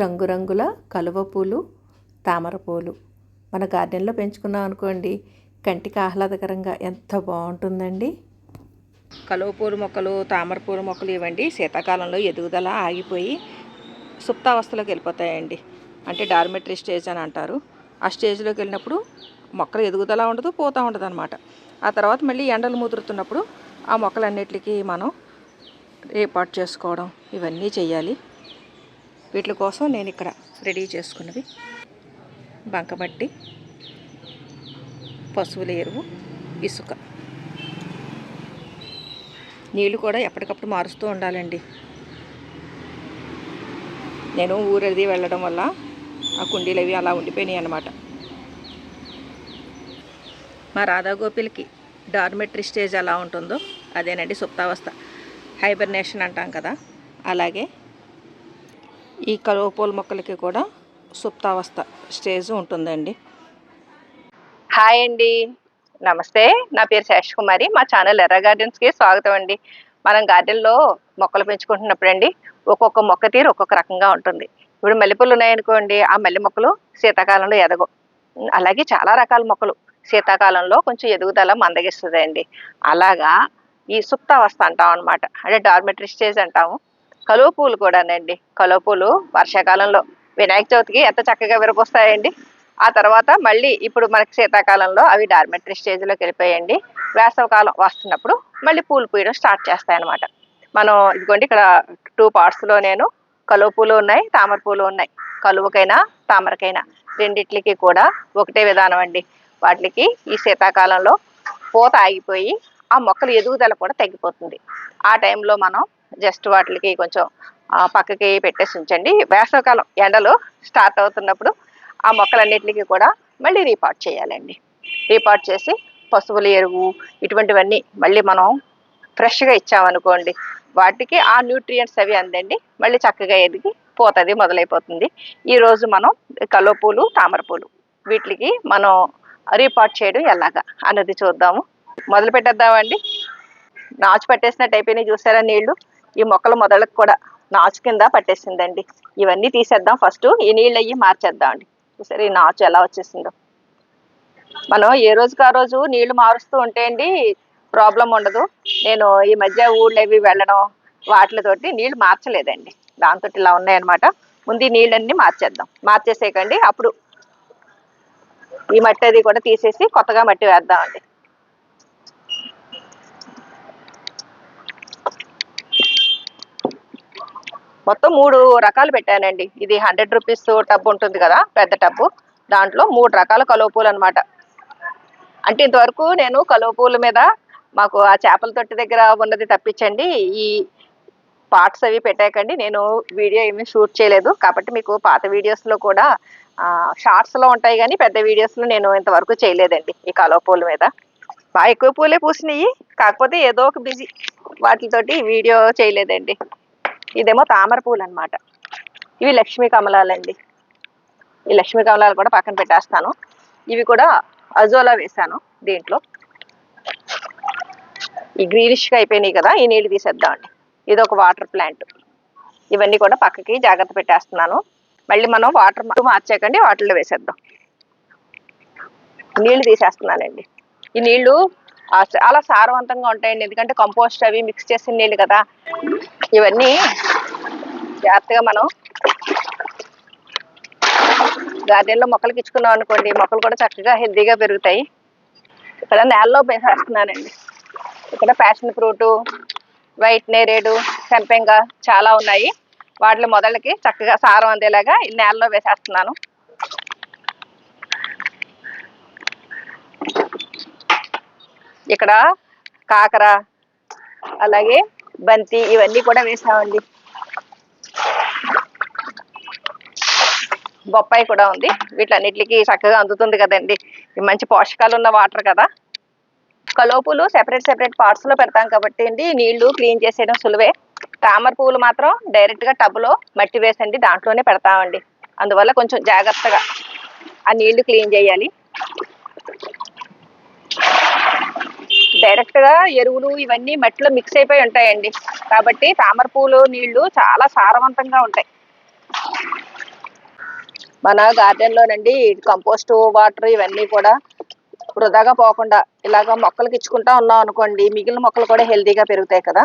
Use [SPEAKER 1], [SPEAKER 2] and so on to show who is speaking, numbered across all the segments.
[SPEAKER 1] రంగురంగుల కలువ పూలు తామర పూలు. మన గార్డెన్లో పెంచుకున్నాం అనుకోండి కంటికి ఆహ్లాదకరంగా ఎంత బాగుంటుందండి. కలువపూలు మొక్కలు తామరపూలు మొక్కలు ఇవ్వండి. శీతాకాలంలో ఎదుగుదల ఆగిపోయి సుప్తావస్థలోకి వెళ్ళిపోతాయండి. అంటే డార్మెటరీ స్టేజ్ అని అంటారు. ఆ స్టేజ్లోకి వెళ్ళినప్పుడు మొక్కలు ఎదుగుదల ఉండదు పోతూ ఉండదు అనమాట ఆ తర్వాత మళ్ళీ ఎండలు ముదురుతున్నప్పుడు ఆ మొక్కలన్నిటికీ మనం ఏర్పాటు చేసుకోవడం ఇవన్నీ చేయాలి వీటి కోసం నేను ఇక్కడ రెడీ చేసుకున్నవి. బంకమట్టి పశువుల ఎరువు ఇసుక. నీళ్ళు కూడా ఎప్పటికప్పుడు మారుస్తూ ఉండాలండి. నేను ఊరది వెళ్ళడం వల్ల ఆ కుండీలు అవి అలా ఉండిపోయినాయి అన్నమాట. మా రాధాగోపిలకి డార్మెటరీ స్టేజ్ ఎలా ఉంటుందో అదేనండి సుప్తావస్థ. హైబర్నేషన్ అంటాం కదా. అలాగే ఈ కలువపూల మొక్కలకి కూడా సుప్తావస్థ స్టేజ్ ఉంటుందండి.
[SPEAKER 2] హాయ్ అండి. నమస్తే. నా పేరు శేష్ కుమారి. మా ఛానల్ ఎర్ర గార్డెన్స్కి స్వాగతం అండి. మనం గార్డెన్లో మొక్కలు పెంచుకుంటున్నప్పుడు అండి ఒక్కొక్క మొక్క తీరు ఒక్కొక్క రకంగా ఉంటుంది. ఇప్పుడు మల్లెపూలు ఉన్నాయనుకోండి ఆ మల్లె మొక్కలు శీతాకాలంలో ఎదగవు. అలాగే చాలా రకాల మొక్కలు శీతాకాలంలో కొంచెం ఎదుగుదల మందగిస్తుంది అండి అలాగా ఈ సుప్తావస్థ అంటాం అనమాట అంటే డార్మెటరీ స్టేజ్ అంటాము. కలువ పూలు కూడానండి. కలువ పూలు వర్షాకాలంలో వినాయక చవితికి ఎంత చక్కగా విరగొస్తాయండి ఆ తర్వాత మళ్ళీ ఇప్పుడు మనకి శీతాకాలంలో అవి డార్మెటరీ స్టేజ్లోకి వెళ్ళిపోయాయండి వేసవకాలం వస్తున్నప్పుడు మళ్ళీ పూలు పూయడం స్టార్ట్ చేస్తాయన్నమాట. మనం ఇదిగోండి ఇక్కడ టూ పార్ట్స్లో నేను కలువ పూలు ఉన్నాయి తామర పూలు ఉన్నాయి. కలువకైనా తామరకైనా రెండిట్లకి కూడా ఒకటే విధానం అండి. వాటికి ఈ శీతాకాలంలో పూత ఆగిపోయి ఆ మొక్కల ఎదుగుదల కూడా తగ్గిపోతుంది. ఆ టైంలో మనం జస్ట్ వాటికి కొంచెం పక్కకి పెట్టేసి ఉంచండి. వేసవకాలం ఎండలు స్టార్ట్ అవుతున్నప్పుడు ఆ మొక్కలన్నిటికీ కూడా మళ్ళీ రీపాట్ చేయాలండి. రీపాట్ చేసి పశువుల ఎరువు ఇటువంటివన్నీ మళ్ళీ మనం ఫ్రెష్గా ఇచ్చామనుకోండి వాటికి ఆ న్యూట్రియంట్స్ అవి అందండి. మళ్ళీ చక్కగా ఎదిగి పోతుంది మొదలైపోతుంది. ఈరోజు మనం కలువపూలు తామరపూలు వీటికి మనం రీపాట్ చేయడం ఎలాగా అన్నది చూద్దాము. మొదలు పెట్టేద్దామండి. నాచు పట్టేసినట్టు అయిపోయినాయి చూసారా నీళ్ళు ఈ మొక్కల మొదలకు కూడా నాచు కింద పట్టేసిందండి. ఇవన్నీ తీసేద్దాం ఫస్ట్. ఈ నీళ్ళు అయ్యి మార్చేద్దాం అండి. సరే ఈ నాచు ఎలా వచ్చేసిందో. మనం ఏ రోజుకి ఆ రోజు నీళ్ళు మారుస్తూ ఉంటే అండి ప్రాబ్లం ఉండదు. నేను ఈ మధ్య ఊళ్ళవి అవి వెళ్ళడం వాటితోటి నీళ్ళు మార్చలేదండి. దాంతో ఇలా ఉన్నాయన్నమాట. ముందు ఈ నీళ్ళన్నీ మార్చేద్దాం. మార్చేసేయకండి. అప్పుడు ఈ మట్టి అది కూడా తీసేసి కొత్తగా మట్టి వేద్దామండి. మొత్తం మూడు రకాలు పెట్టానండి. ఇది హండ్రెడ్ రూపీస్ టబ్ ఉంటుంది కదా పెద్ద టబ్బు దాంట్లో మూడు రకాల కలువ పూలు అనమాట అంటే ఇంతవరకు నేను కలువ పూల మీద మాకు ఆ చేపల తొట్టి దగ్గర ఉన్నది తప్పించండి. ఈ పార్ట్స్ అవి పెట్టాకండి. నేను వీడియో ఏమీ షూట్ చేయలేదు. కాబట్టి మీకు పాత వీడియోస్లో కూడా షార్ట్స్లో ఉంటాయి కానీ పెద్ద వీడియోస్లో నేను ఇంతవరకు చేయలేదండి ఈ కలువ పూల మీద. బాగా ఎక్కువ పూలే పూసినాయి. కాకపోతే ఏదో ఒక బిజీ వాటితోటి వీడియో చేయలేదండి. ఇదేమో తామర పూలు అనమాట ఇవి లక్ష్మీ కమలాలండి. ఈ లక్ష్మీ కమలాలు కూడా పక్కన పెట్టేస్తాను. ఇవి కూడా అజోలా వేసాను దీంట్లో. ఈ గ్రీనిష్గా అయిపోయినాయి కదా ఈ నీళ్ళు తీసేద్దామండి. ఇది ఒక వాటర్ ప్లాంట్. ఇవన్నీ కూడా పక్కకి జాగ్రత్త పెట్టేస్తున్నాను. మళ్ళీ మనం వాటర్ మార్చేకండి వాటర్లో వేసేద్దాం. నీళ్ళు తీసేస్తున్నానండి. ఈ నీళ్ళు చాలా సారవంతంగా ఉంటాయండి. ఎందుకంటే కంపోస్ట్ అవి మిక్స్ చేసిన నీళ్ళు కదా. ఇవన్నీ జాగ్రత్తగా మనం గార్డెన్లో మొక్కలకి ఇచ్చుకున్నాం అనుకోండి మొక్కలు కూడా చక్కగా హెల్తీగా పెరుగుతాయి. ఇక్కడ నేలలో వేసేస్తున్నానండి. ఇక్కడ ప్యాషన్ ఫ్రూటు వైట్ నేరేడు సెంపెంగా చాలా ఉన్నాయి. వాటిలో మొదలకి చక్కగా సారం అందేలాగా ఈ నేలలో వేసేస్తున్నాను. ఇక్కడ కాకర అలాగే బంతి ఇవన్నీ కూడా వేసామండి. బొప్పాయి కూడా ఉంది. వీటన్నిటికి చక్కగా అందుతుంది కదండి. మంచి పోషకాలు ఉన్న వాటర్ కదా. కలోపులు సెపరేట్ సెపరేట్ పార్ట్స్లో పెడతాం కాబట్టి అండి నీళ్ళు క్లీన్ చేసేయడం సులువే. తామర పువ్వులు మాత్రం డైరెక్ట్గా టబ్లో మట్టి వేసండి దాంట్లోనే పెడతామండి. అందువల్ల కొంచెం జాగ్రత్తగా ఆ నీళ్ళు క్లీన్ చేయాలి. డైరెక్ట్గా ఎరువులు ఇవన్నీ మట్టిలో మిక్స్ అయిపోయి ఉంటాయండి. కాబట్టి తామర పూలు నీళ్ళు చాలా సారవంతంగా ఉంటాయి. మన గార్డెన్ లోనండి కంపోస్ట్ వాటర్ ఇవన్నీ కూడా వృధాగా పోకుండా ఇలాగ మొక్కలకి ఇచ్చుకుంటా ఉన్నాం అనుకోండి మిగిలిన మొక్కలు కూడా హెల్తీగా పెరుగుతాయి కదా.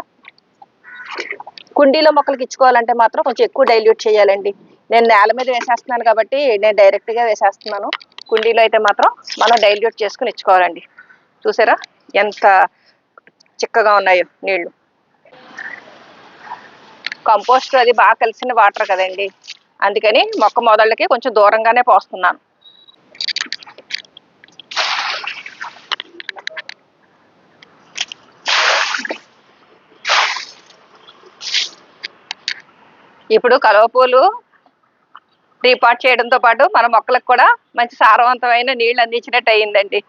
[SPEAKER 2] కుండీలో మొక్కలకి ఇచ్చుకోవాలంటే మాత్రం కొంచెం ఎక్కువ డైల్యూట్ చేయాలండి. నేను నేల మీద వేసేస్తున్నాను కాబట్టి నేను డైరెక్ట్గా వేసేస్తున్నాను. కుండీలో అయితే మాత్రం మనం డైల్యూట్ చేసుకుని ఇచ్చుకోవాలండి. చూసారా? ఎంత చిక్కగా ఉన్నాయో నీళ్ళు కంపోస్ట్ అది బాగా కలిసిన వాటర్ కదండి. అందుకని మొక్క మొదళ్ళకి కొంచెం దూరంగానే పోస్తున్నాను. ఇప్పుడు కలవపూలు రీపాట్ చేయడంతో పాటు మన మొక్కలకు కూడా మంచి సారవంతమైన నీళ్ళు అందించినట్టు అయ్యిందండి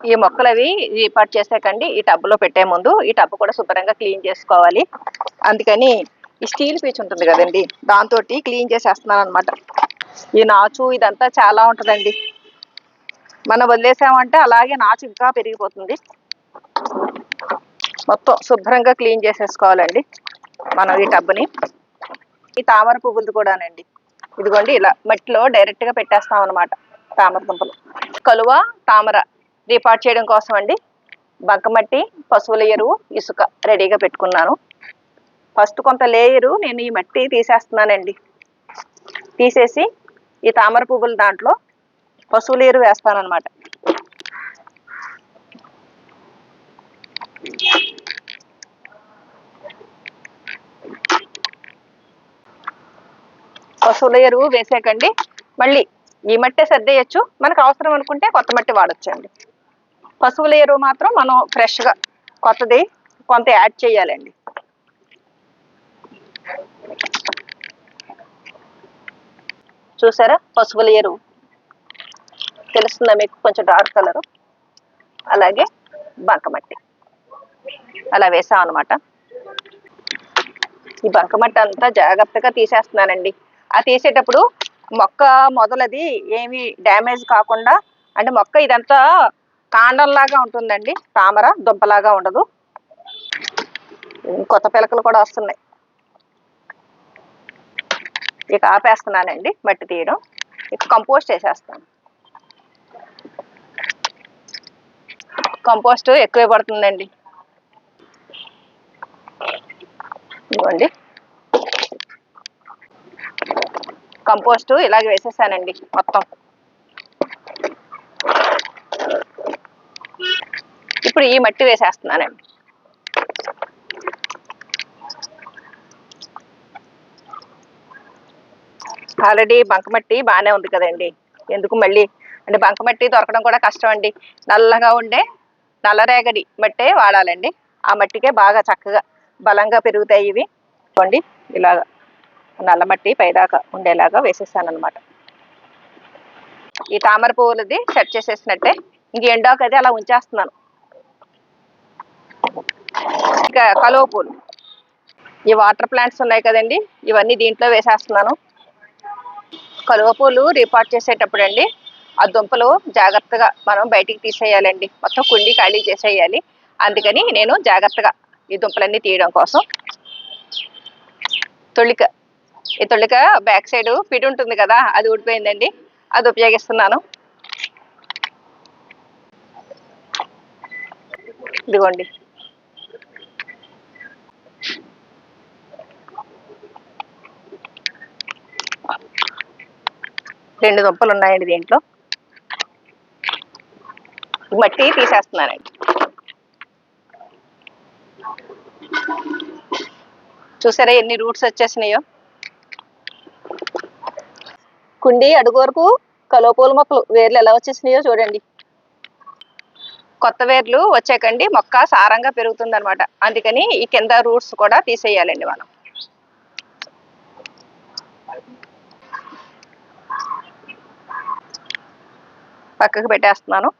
[SPEAKER 2] ఈ మొక్కలు అవి రీపాట్ చేసాకండి ఈ టబ్లో పెట్టే ముందు ఈ టబ్ కూడా శుభ్రంగా క్లీన్ చేసుకోవాలి. అందుకని ఈ స్టీల్ పీచ్ ఉంటుంది కదండి దాంతో క్లీన్ చేసేస్తున్నాను అనమాట ఈ నాచు ఇదంతా చాలా ఉంటుందండి. మనం వదిలేసామంటే అలాగే నాచు ఇంకా పెరిగిపోతుంది. మొత్తం శుభ్రంగా క్లీన్ చేసేసుకోవాలండి మనం ఈ టబ్ని ఈ తామర పువ్వులు కూడానండి. ఇదిగోండి ఇలా మట్టిలో డైరెక్ట్గా పెట్టేస్తాం అనమాట తామర దుంపలు. కలువ తామర రీపాట్ చేయడం కోసం అండి బంకమట్టి పశువుల ఎరువు ఇసుక రెడీగా పెట్టుకున్నాను. ఫస్ట్ కొంత లేయరు నేను ఈ మట్టి తీసేస్తున్నానండి. తీసేసి ఈ తామర పువ్వుల దాంట్లో పశువుల ఎరువు వేస్తానన్నమాట. పశువుల ఎరువు వేసాకండి. మళ్ళీ ఈ మట్టే సర్దేయచ్చు. మనకు అవసరం అనుకుంటే కొత్త మట్టి వాడొచ్చండి. పశువుల ఎరువు మాత్రం మనం ఫ్రెష్గా కొత్తది కొంత యాడ్ చేయాలండి. చూసారా పశువుల ఎరువు? తెలుస్తుందా మీకు? కొంచెం డార్క్ కలరు అలాగే బంకమట్టి అలా వేసాం అనమాట ఈ బంకమట్టి అంతా జాగ్రత్తగా తీసేస్తున్నానండి. ఆ తీసేటప్పుడు మొక్క మొదలది ఏమి డ్యామేజ్ కాకుండా అంటే మొక్క ఇదంతా కాండంలాగా ఉంటుందండి. తామర దుంపలాగా ఉండదు. కొత్త పిలకలు కూడా వస్తున్నాయి. ఇక ఆపేస్తున్నానండి మట్టి తీయడం. ఇక కంపోస్ట్ వేసేస్తాను కంపోస్ట్ ఎక్కువే పడుతుందండి. ఇదిగోండి. కంపోస్ట్ ఇలాగే వేసేసానండి మొత్తం. ఇప్పుడు ఈ మట్టి వేసేస్తున్నానండి. ఆల్రెడీ బంకమట్టి బాగానే ఉంది కదండి. ఎందుకు మళ్ళీ? అంటే బంకమట్టి దొరకడం కూడా కష్టం అండి. నల్లగా ఉండే నల్లరేగడి మట్టే వాడాలండి. ఆ మట్టికే బాగా చక్కగా బలంగా పెరుగుతాయి ఇవి. చూడండి ఇలాగా నల్ల మట్టి పైదాకా ఉండేలాగా వేసేసాను అనమాట ఈ తామర పువ్వులది సెట్ చేసేసినట్టే. ఇంక ఎండాక అది అలా ఉంచేస్తున్నాను. ఇంకా కలువ పూలు. ఈ వాటర్ ప్లాంట్స్ ఉన్నాయి కదండి ఇవన్నీ దీంట్లో వేసేస్తున్నాను. కలువ పూలు రిపార్ట్ చేసేటప్పుడు అండి ఆ దుంపలు జాగ్రత్తగా మనం బయటికి తీసేయాలండి. మొత్తం కుండి ఖాళీ చేసేయాలి. అందుకని నేను జాగ్రత్తగా ఈ దుంపలన్నీ తీయడం కోసం. తొలిక ఈ తొలిక బ్యాక్ సైడ్ పిడి ఉంటుంది కదా అది ఊడిపోయిందండి అది ఉపయోగిస్తున్నాను. ఇదిగోండి. రెండు దుంపలు ఉన్నాయండి దీంట్లో. మట్టి తీసేస్తున్నానండి. చూసారా ఎన్ని రూట్స్ వచ్చేసినాయో? కుండి అడుగు వరకు కలోపూల మొక్కలు వేర్లు ఎలా వచ్చేసినాయో చూడండి. కొత్త వేర్లు వచ్చాకండి మొక్క సారంగా పెరుగుతుంది అనమాట అందుకని ఈ కింద రూట్స్ కూడా తీసేయాలండి మనం. పక్కకు పెట్టేస్తున్నాను.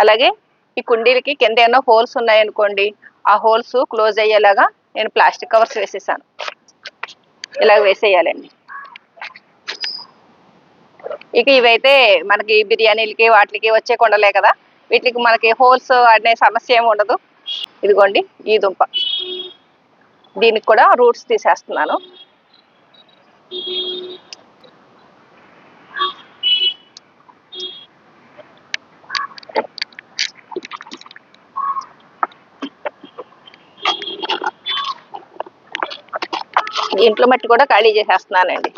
[SPEAKER 2] అలాగే ఈ కుండీలకి కింద ఏమైనా హోల్స్ ఉన్నాయనుకోండి ఆ హోల్స్ క్లోజ్ అయ్యేలాగా నేను ప్లాస్టిక్ కవర్స్ వేసేసాను. ఇలా వేసేయాలండి. ఇక ఇవైతే మనకి బిర్యానీలకి వాటికి వచ్చే కొండలే కదా. వీటికి మనకి హోల్స్ అనే సమస్య ఏమి ఉండదు. ఇదిగోండి ఈ దుంప. దీనికి కూడా రూట్స్ తీసేస్తున్నాను. ఇంట్లో మట్టి కూడా ఖాళీ చేసేస్తున్నానండి.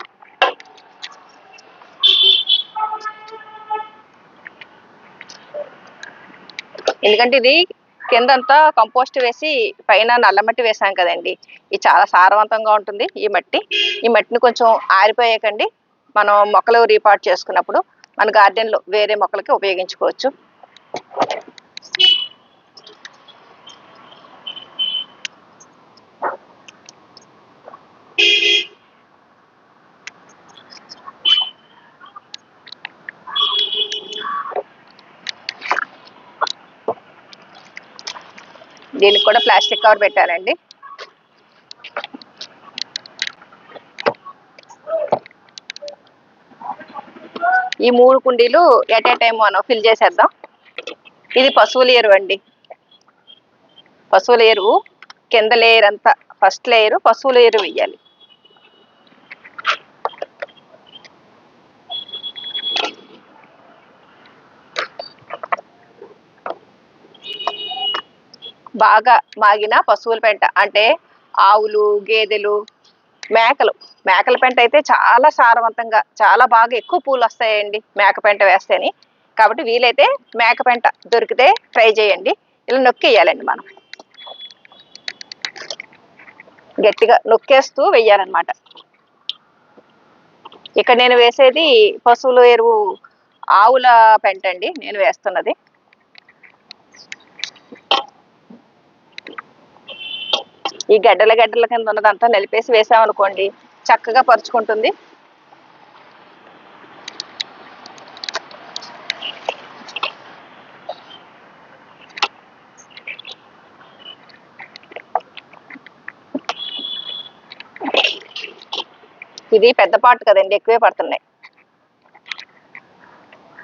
[SPEAKER 2] ఎందుకంటే ఇది కిందంతా కంపోస్ట్ వేసి పైన నల్ల మట్టి వేసాం కదండి. ఇది చాలా సారవంతంగా ఉంటుంది ఈ మట్టి. ఈ మట్టిని కొంచెం ఆరిపోయాకండి. మనం మొక్కలు రీపాట్ చేసుకున్నప్పుడు మన గార్డెన్లో వేరే మొక్కలకి ఉపయోగించుకోవచ్చు. దీనికి కూడా ప్లాస్టిక్ కవర్ పెట్టానండి ఈ మూడు కుండీలు ఎట్ ఏ టైం మనం ఫిల్ చేసేద్దాం. ఇది పశువుల ఎరువు అండి. పశువుల ఎరువు కింద లేయర్ అంతా ఫస్ట్ లేయర్ పశువుల ఎరువు వేయాలి బాగా మాగిన పశువుల పెంట. అంటే ఆవులు గేదెలు మేకలు. మేకల పెంట అయితే చాలా సారవంతంగా చాలా బాగా ఎక్కువ పూలు వస్తాయండి మేక పెంట వేస్తేని. కాబట్టి వీలైతే మేక పెంట దొరికితే ట్రై చేయండి. ఇలా నొక్కేయాలండి మనం. గట్టిగా నొక్కేస్తూ వెయ్యాలన్నమాట. ఇక్కడ నేను వేసేది పశువుల ఎరువు ఆవుల పెంట అండి. నేను వేస్తున్నది. ఈ గడ్డల గడ్డల కింద ఉన్నదంతా నలిపేసి వేసామనుకోండి చక్కగా పరుచుకుంటుంది. ఇది పెద్ద పాటు కదండి ఎక్కువే పడుతున్నాయి.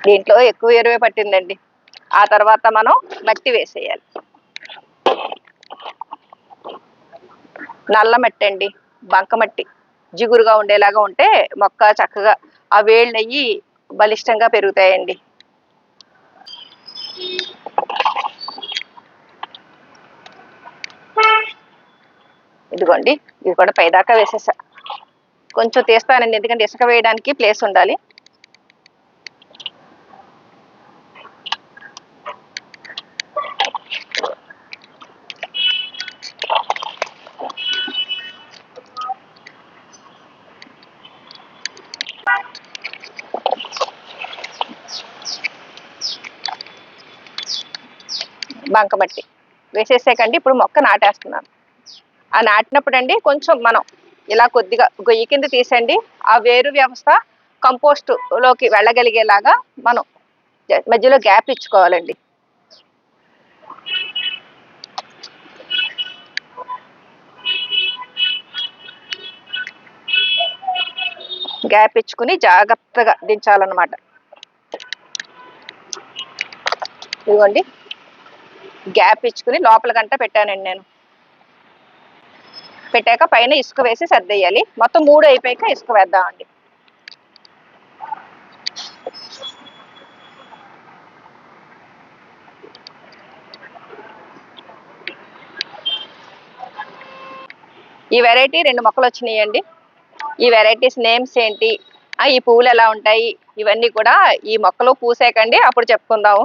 [SPEAKER 2] దీంట్లో ఎక్కువ ఎరువే పట్టిందండి. ఆ తర్వాత మనం మట్టి వేసేయాలి. నల్ల మట్టి అండి బంకమట్టి జిగురుగా ఉండేలాగా ఉంటే మొక్క చక్కగా ఆ వేళ్ళు అయ్యి బలిష్టంగా పెరుగుతాయండి. ఇదిగోండి ఇది కూడా పైదాకా వేసేసా. కొంచెం తీస్తానండి ఎందుకంటే ఇసుక వేయడానికి ప్లేస్ ఉండాలి. బంకమట్టి వేసేసాకండి. ఇప్పుడు మొక్క నాటేస్తున్నాను. ఆ నాటినప్పుడు అండి కొంచెం మనం ఇలా కొద్దిగా గొయ్యి కింద తీసండి ఆ వేరు వ్యవస్థ కంపోస్టులోకి వెళ్ళగలిగేలాగా మనం మధ్యలో గ్యాప్ ఇచ్చుకోవాలండి. గ్యాప్ ఇచ్చుకుని జాగ్రత్తగా దించాలన్నమాట. ఇదిగోండి. గ్యాప్ ఇచ్చుకుని లోపల గంట పెట్టానండి నేను. పెట్టాక పైన ఇసుక వేసి సర్దేయాలి. మొత్తం మూడు అయిపోయాక ఇసుక వేద్దామండి. ఈ వెరైటీ రెండు మొక్కలు వచ్చినాయండి. ఈ వెరైటీస్ నేమ్స్ ఏంటి? ఈ పువ్వులు ఎలా ఉంటాయి? ఇవన్నీ కూడా ఈ మొక్కలు పూసాకండి అప్పుడు చెప్పుకుందాము.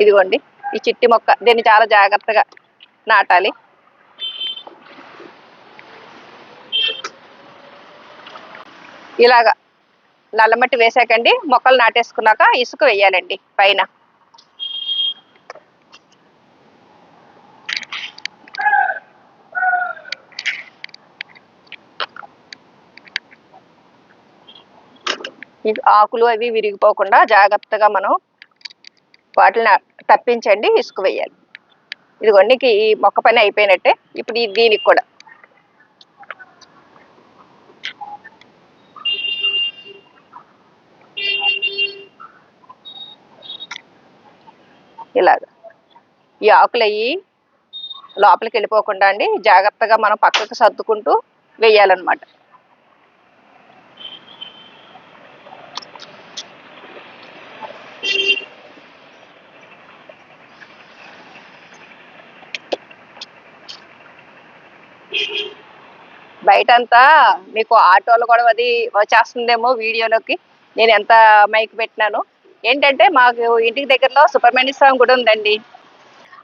[SPEAKER 2] ఇదిగోండి ఈ చిట్టి మొక్క దీన్ని చాలా జాగ్రత్తగా నాటాలి. ఇలాగా నల్లమట్టి వేసాకండి మొక్కలు నాటేసుకున్నాక ఇసుక వేయాలండి పైన. ఆకులు అవి విరిగిపోకుండా జాగ్రత్తగా మనం వాటిని తప్పించండి ఇసుక వేయాలి. ఇదిగోండి ఈ మొక్క పని అయిపోయినట్టే ఇప్పుడు దీనికి కూడా. ఇలాగ. ఈ ఆకులు అయ్యి లోపలికి వెళ్ళిపోకుండా అండి జాగ్రత్తగా మనం పక్కకు సర్దుకుంటూ వేయాలన్నమాట. బయట అంతా మీకు ఆటోలు కూడా అది వచ్చేస్తుందేమో వీడియోలోకి. నేను ఎంత మైక్ పెట్టినాను. ఏంటంటే మాకు ఇంటికి దగ్గరలో సుబ్రహ్మణ్య స్వామి గుడి ఉందండి.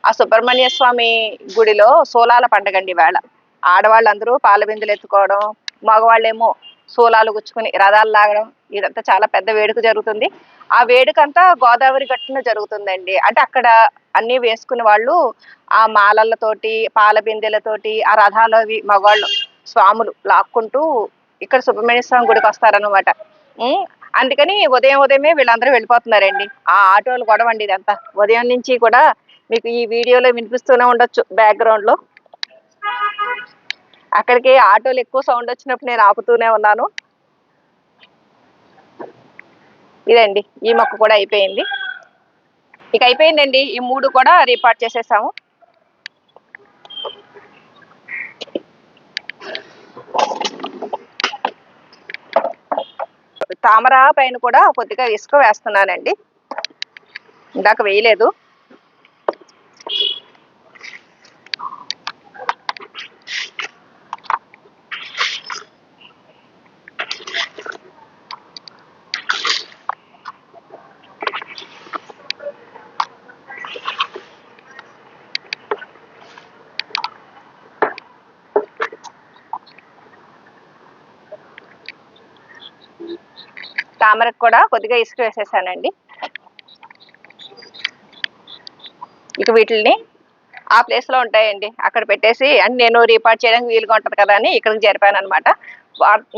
[SPEAKER 2] ఆ సుబ్రహ్మణ్య స్వామి గుడిలో సోలాల పండగ అండి వేళ ఆడవాళ్ళందరూ పాల బిందులు ఎత్తుకోవడం మగవాళ్ళేమో సోలాలు గుచ్చుకుని రథాలు లాగడం ఇదంతా చాలా పెద్ద వేడుక జరుగుతుంది. ఆ వేడుక అంతా గోదావరి గట్టున జరుగుతుందండి. అంటే అక్కడ అన్ని వేసుకునే వాళ్ళు ఆ మాలలతోటి పాల బిందెలతోటి ఆ రథాలు అవి మగవాళ్ళు స్వాములు లాక్కుంటూ ఇక్కడ సుబ్రహ్మణ్య స్వామి గుడికి వస్తారనమాట అందుకని ఉదయం ఉదయమే వీళ్ళందరూ వెళ్ళిపోతున్నారండి. ఆ ఆటోలు గొడవ అండి ఇదంతా. ఉదయం నుంచి కూడా మీకు ఈ వీడియోలో వినిపిస్తూనే ఉండొచ్చు బ్యాక్గ్రౌండ్లో అక్కడికి ఆటోలు ఎక్కువ సౌండ్ వచ్చినప్పుడు నేను ఆపుతూనే ఉన్నాను. ఇదండి ఈ మొక్క కూడా అయిపోయింది. ఇక అయిపోయిందండి ఈ మూడు కూడా రిపార్ట్ చేసేసాము. తామర పైన కూడా కొద్దిగా ఇసుక వేస్తున్నానండి. ఇందాక వేయలేదు. తామరకు కూడా కొద్దిగా ఇసుక వేసేసానండి. ఇక వీటిని ఆ ప్లేస్లో ఉంటాయండి. అక్కడ పెట్టేసి అన్ని నేను రీపార్ట్ చేయడానికి వీలుగా ఉంటుంది కదా అని ఇక్కడికి జరిపాను అనమాట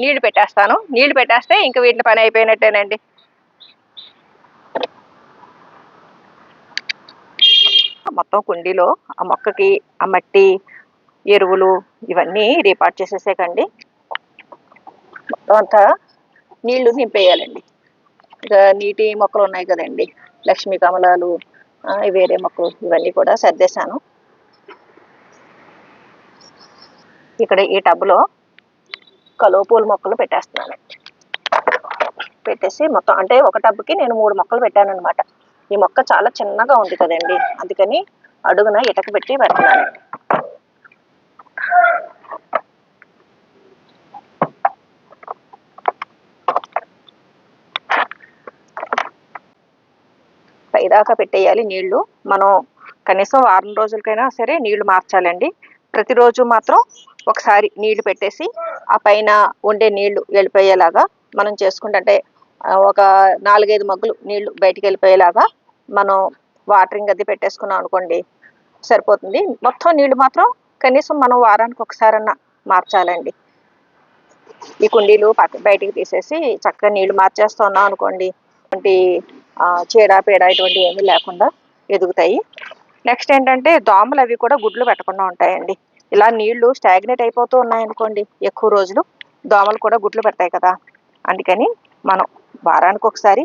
[SPEAKER 2] నీళ్ళు పెట్టేస్తాను. నీళ్ళు పెట్టేస్తే ఇంక వీటిని పని అయిపోయినట్టేనండి. మొత్తం కుండీలో ఆ మొక్కకి ఆ మట్టి ఎరువులు ఇవన్నీ రీపార్ట్ చేసేసేకండి. మొత్తం అంతా నీళ్ళు నింపేయాలండి. ఇక నీటి మొక్కలు ఉన్నాయి కదండి. లక్ష్మీ కమలాలు వేరే మొక్కలు ఇవన్నీ కూడా సర్దేశాను. ఇక్కడ ఈ టబ్లో కలువ పూల మొక్కలు పెట్టేస్తున్నాను. పెట్టేసి మొత్తం అంటే ఒక టబ్కి నేను మూడు మొక్కలు పెట్టాను అనమాట ఈ మొక్క చాలా చిన్నగా ఉంది కదండి. అందుకని అడుగున ఇటక పెట్టి పెడుతున్నానండి. దాకా పెట్టేయాలి నీళ్ళు. మనం కనీసం వారం రోజులకైనా సరే నీళ్ళు మార్చాలండి. ప్రతిరోజు మాత్రం ఒకసారి నీళ్ళు పెట్టేసి ఆ పైన ఉండే నీళ్ళు వెళ్ళిపోయేలాగా మనం చేసుకుంటే అంటే ఒక నాలుగైదు మగ్గులు నీళ్ళు బయటికి వెళ్ళిపోయేలాగా మనం వాటరింగ్ అది పెట్టేసుకున్నాం అనుకోండి సరిపోతుంది. మొత్తం నీళ్ళు మాత్రం కనీసం మనం వారానికి ఒకసారన్నా మార్చాలండి. ఈ కుండీలు పక్క బయటికి తీసేసి చక్కగా నీళ్ళు మార్చేస్తున్నాం అనుకోండి అంటే చీడ పేడ ఇటువంటివి ఏమీ లేకుండా ఎదుగుతాయి. నెక్స్ట్ ఏంటంటే దోమలు అవి కూడా గుడ్లు పెట్టకుండా ఉంటాయండి. ఇలా నీళ్ళు స్టాగ్నేట్ అయిపోతూ ఉన్నాయనుకోండి ఎక్కువ రోజులు దోమలు కూడా గుడ్లు పెడతాయి కదా. అందుకని మనం వారానికి ఒకసారి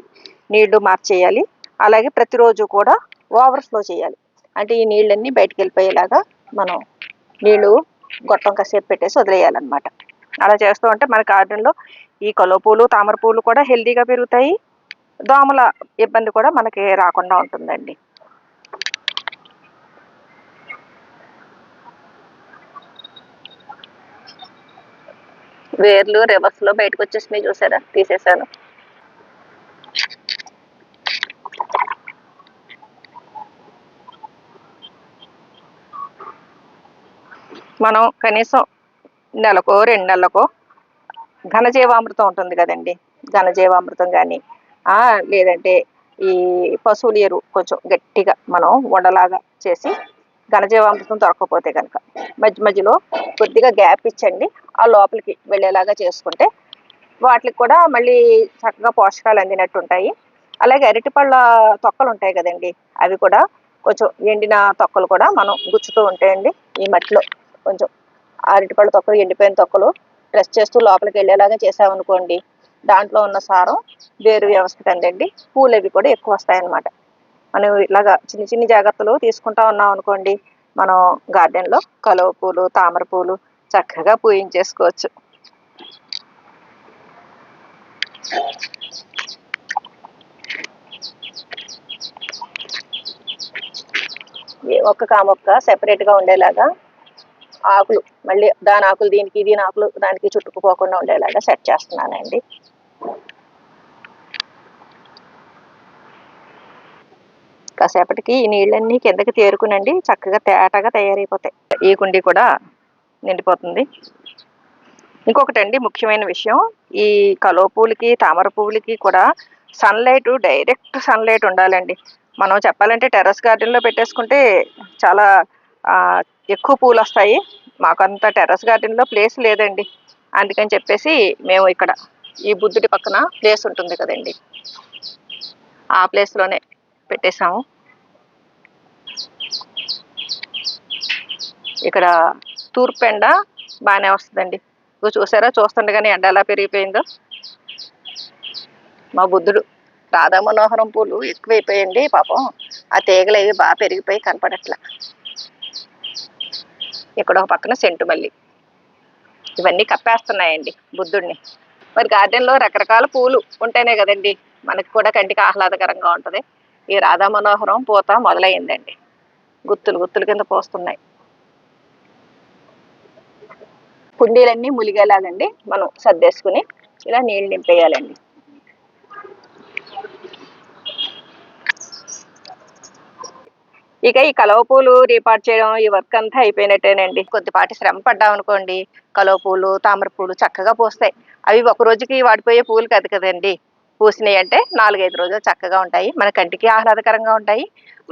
[SPEAKER 2] నీళ్ళు మార్చేయాలి అలాగే ప్రతిరోజు కూడా ఓవర్ఫ్లో చేయాలి. అంటే ఈ నీళ్ళన్నీ బయటికి వెళ్ళిపోయేలాగా మనం నీళ్ళు గొట్టం కాసేపు పెట్టేసి వదిలేయాలన్నమాట. అలా చేస్తూ ఉంటే మన గార్డెన్లో ఈ కలువ పూలు తామర పూలు కూడా హెల్తీగా పెరుగుతాయి. దోమల ఇబ్బంది కూడా మనకి రాకుండా ఉంటుందండి. వేర్లు రివర్స్లో బయటకు వచ్చేసినాయి చూసారా? తీసేసాను మనం కనీసం నెలకో రెండు నెలలకో ఘనజీవామృతం ఉంటుంది కదండి. ఘనజీవామృతం కానీ లేదంటే ఈ పశువుల ఎరువు కొంచెం గట్టిగా మనం ఉండలాగా చేసి ఘనజీవామృతం దొరకకపోతే కనుక మధ్య మధ్యలో కొద్దిగా గ్యాప్ ఇచ్చండి. ఆ లోపలికి వెళ్ళేలాగా చేసుకుంటే వాటికి కూడా మళ్ళీ చక్కగా పోషకాలు అందినట్టు ఉంటాయి. అలాగే అరటిపళ్ళ తొక్కలు ఉంటాయి కదండి. అవి కూడా కొంచెం ఎండిన తొక్కలు కూడా మనం గుచ్చుతూ ఉంటాయండి. ఈ మట్టిలో కొంచెం అరటిపళ్ళ తొక్కలు ఎండిపోయిన తొక్కలు ప్రెస్ చేస్తూ లోపలికి వెళ్ళేలాగా చేసామనుకోండి దాంట్లో ఉన్న సారం వేరు వ్యవస్థకి అందండి పూలు అవి కూడా ఎక్కువ వస్తాయన్నమాట. మనం ఇలాగా చిన్న చిన్న జాగ్రత్తలు తీసుకుంటా ఉన్నాం అనుకోండి మనం గార్డెన్లో కలువ పూలు తామర పూలు చక్కగా పూయించేసుకోవచ్చు. ఒక్క కామొక్క సెపరేట్గా ఉండేలాగా ఆకులు మళ్ళీ దాని ఆకులు దీనికి దీని ఆకులు దానికి చుట్టుకుపోకుండా ఉండేలాగా సెట్ చేస్తున్నానండి. కాసేపటికి ఈ నీళ్ళన్నీ కిందకి తేరుకునండి. చక్కగా తేటగా తయారైపోతాయి. ఈ కుండీ కూడా నిండిపోతుంది. ఇంకొకటి అండి ముఖ్యమైన విషయం. ఈ కలువ పూలకి తామర పువ్వులకి కూడా సన్లైట్ డైరెక్ట్ సన్లైట్ ఉండాలండి. మనం చెప్పాలంటే టెర్రస్ గార్డెన్లో పెట్టేసుకుంటే చాలా ఎక్కువ పూలు వస్తాయి. మాకంత టెర్రస్ గార్డెన్లో ప్లేస్ లేదండి. అందుకని చెప్పేసి మేము ఇక్కడ ఈ బుద్ధుడి పక్కన ప్లేస్ ఉంటుంది కదండి. ఆ ప్లేస్లోనే పెట్టేశాము. ఇక్కడ తూర్పు ఎండ బాగానే వస్తుందండి. నువ్వు చూసారా? చూస్తుండగానే ఎండ ఎలా పెరిగిపోయిందో. మా బుద్ధుడు రాధా మనోహరం పూలు ఎక్కువైపోయండి పాపం. ఆ తీగలు అవి బాగా పెరిగిపోయి కనపడట్లా. ఇక్కడ ఒక పక్కన సెంటు మల్లి ఇవన్నీ కప్పేస్తున్నాయండి బుద్ధుడిని. మరి గార్డెన్లో రకరకాల పూలు ఉంటేనే కదండి మనకి కూడా కంటికి ఆహ్లాదకరంగా ఉంటుంది. ఈ రాధా మనోహరం పూత మొదలైందండి. గుత్తులు గుత్తులు కింద పోస్తున్నాయి. కుండీలన్నీ ములిగేలాగండి మనం సర్దేసుకుని ఇలా నీళ్ళు నింపేయాలండి. ఇక ఈ కలవ పూలు రీపాట్ చేయడం ఈ వర్క్ అంతా అయిపోయినట్టేనండి. కొద్దిపాటి శ్రమ పడ్డాం అనుకోండి కలవ పూలు తామర పూలు చక్కగా పూస్తాయి. అవి ఒక రోజుకి వాడిపోయే పూలు కాదు కదండి. పూసినాయి అంటే నాలుగైదు రోజులు చక్కగా ఉంటాయి. మన కంటికి ఆహ్లాదకరంగా ఉంటాయి.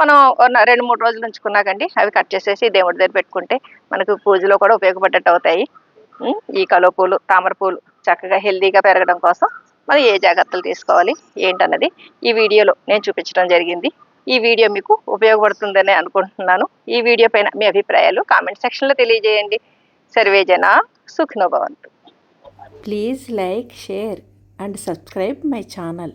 [SPEAKER 2] మనం రెండు మూడు రోజులు ఉంచుకున్నాకండి అవి కట్ చేసేసి దేవుడి దగ్గర పెట్టుకుంటే మనకు పూజలో కూడా ఉపయోగపడ్డట్టు అవుతాయి. ఈ కలువ పూలు తామర పూలు చక్కగా హెల్దీగా పెరగడం కోసం మనం ఏ జాగ్రత్తలు తీసుకోవాలి ఏంటన్నది ఈ వీడియోలో నేను చూపించడం జరిగింది. ఈ వీడియో మీకు ఉపయోగపడుతుందని అనుకుంటున్నాను. ఈ వీడియో పైన మీ అభిప్రాయాలు కామెంట్ సెక్షన్లో తెలియజేయండి. సర్వే జన
[SPEAKER 1] please like share and subscribe my channel.